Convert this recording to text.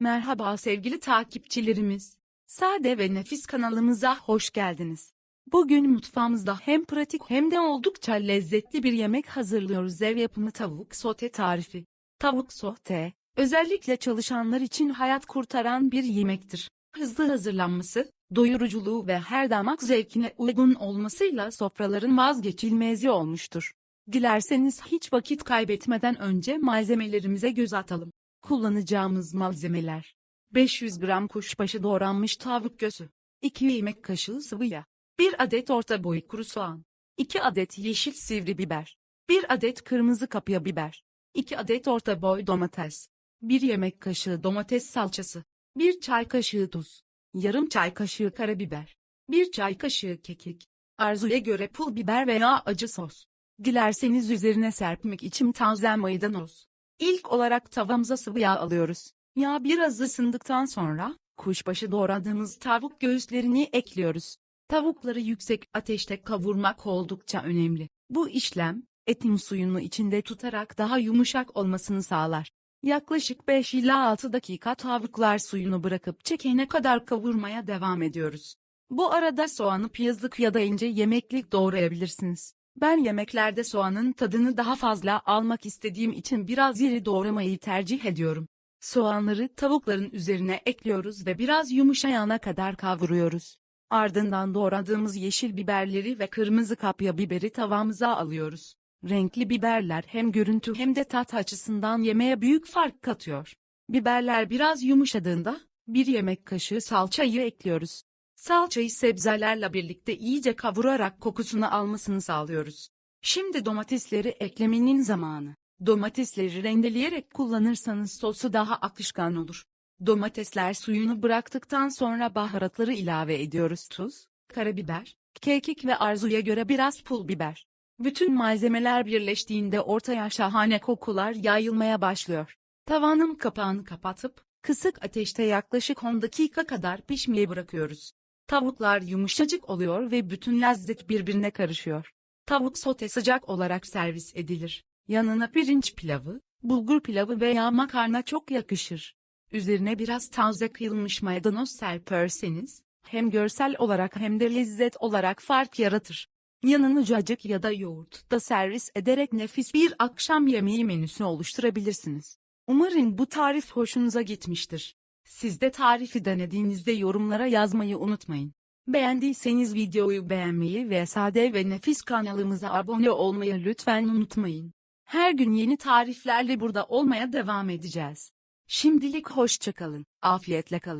Merhaba sevgili takipçilerimiz. Sade ve Nefis kanalımıza hoş geldiniz. Bugün mutfağımızda hem pratik hem de oldukça lezzetli bir yemek hazırlıyoruz. Ev yapımı tavuk sote tarifi. Tavuk sote, özellikle çalışanlar için hayat kurtaran bir yemektir. Hızlı hazırlanması, doyuruculuğu ve her damak zevkine uygun olmasıyla sofraların vazgeçilmezi olmuştur. Dilerseniz hiç vakit kaybetmeden önce malzemelerimize göz atalım. Kullanacağımız malzemeler. 500 gram kuşbaşı doğranmış tavuk göğsü 2 yemek kaşığı sıvı yağ 1 adet orta boy kuru soğan 2 adet yeşil sivri biber 1 adet kırmızı kapya biber 2 adet orta boy domates 1 yemek kaşığı domates salçası 1 çay kaşığı tuz yarım çay kaşığı karabiber 1 çay kaşığı kekik arzuya göre pul biber veya acı sos. Dilerseniz üzerine serpmek için taze maydanoz İlk olarak tavamıza sıvı yağ alıyoruz. Yağ biraz ısındıktan sonra, kuşbaşı doğradığımız tavuk göğüslerini ekliyoruz. Tavukları yüksek ateşte kavurmak oldukça önemli. Bu işlem, etin suyunu içinde tutarak daha yumuşak olmasını sağlar. Yaklaşık 5 ila 6 dakika tavuklar suyunu bırakıp çekene kadar kavurmaya devam ediyoruz. Bu arada soğanı piyazlık ya da ince yemeklik doğrayabilirsiniz. Ben yemeklerde soğanın tadını daha fazla almak istediğim için biraz iri doğramayı tercih ediyorum. Soğanları tavukların üzerine ekliyoruz ve biraz yumuşayana kadar kavuruyoruz. Ardından doğradığımız yeşil biberleri ve kırmızı kapya biberi tavamıza alıyoruz. Renkli biberler hem görüntü hem de tat açısından yemeğe büyük fark katıyor. Biberler biraz yumuşadığında, bir yemek kaşığı salçayı ekliyoruz. Salçayı sebzelerle birlikte iyice kavurarak kokusunu almasını sağlıyoruz. Şimdi domatesleri eklemenin zamanı. Domatesleri rendeleyerek kullanırsanız sosu daha akışkan olur. Domatesler suyunu bıraktıktan sonra baharatları ilave ediyoruz. Tuz, karabiber, kekik ve arzuya göre biraz pul biber. Bütün malzemeler birleştiğinde ortaya şahane kokular yayılmaya başlıyor. Tavanın kapağını kapatıp, kısık ateşte yaklaşık 10 dakika kadar pişmeye bırakıyoruz. Tavuklar yumuşacık oluyor ve bütün lezzet birbirine karışıyor. Tavuk sote sıcak olarak servis edilir. Yanına pirinç pilavı, bulgur pilavı veya makarna çok yakışır. Üzerine biraz taze kıyılmış maydanoz serperseniz, hem görsel olarak hem de lezzet olarak fark yaratır. Yanını cacık ya da yoğurt da servis ederek nefis bir akşam yemeği menüsü oluşturabilirsiniz. Umarım bu tarif hoşunuza gitmiştir. Siz de tarifi denediğinizde yorumlara yazmayı unutmayın. Beğendiyseniz videoyu beğenmeyi ve Sade ve Nefis kanalımıza abone olmayı lütfen unutmayın. Her gün yeni tariflerle burada olmaya devam edeceğiz. Şimdilik hoşçakalın, afiyetle kalın.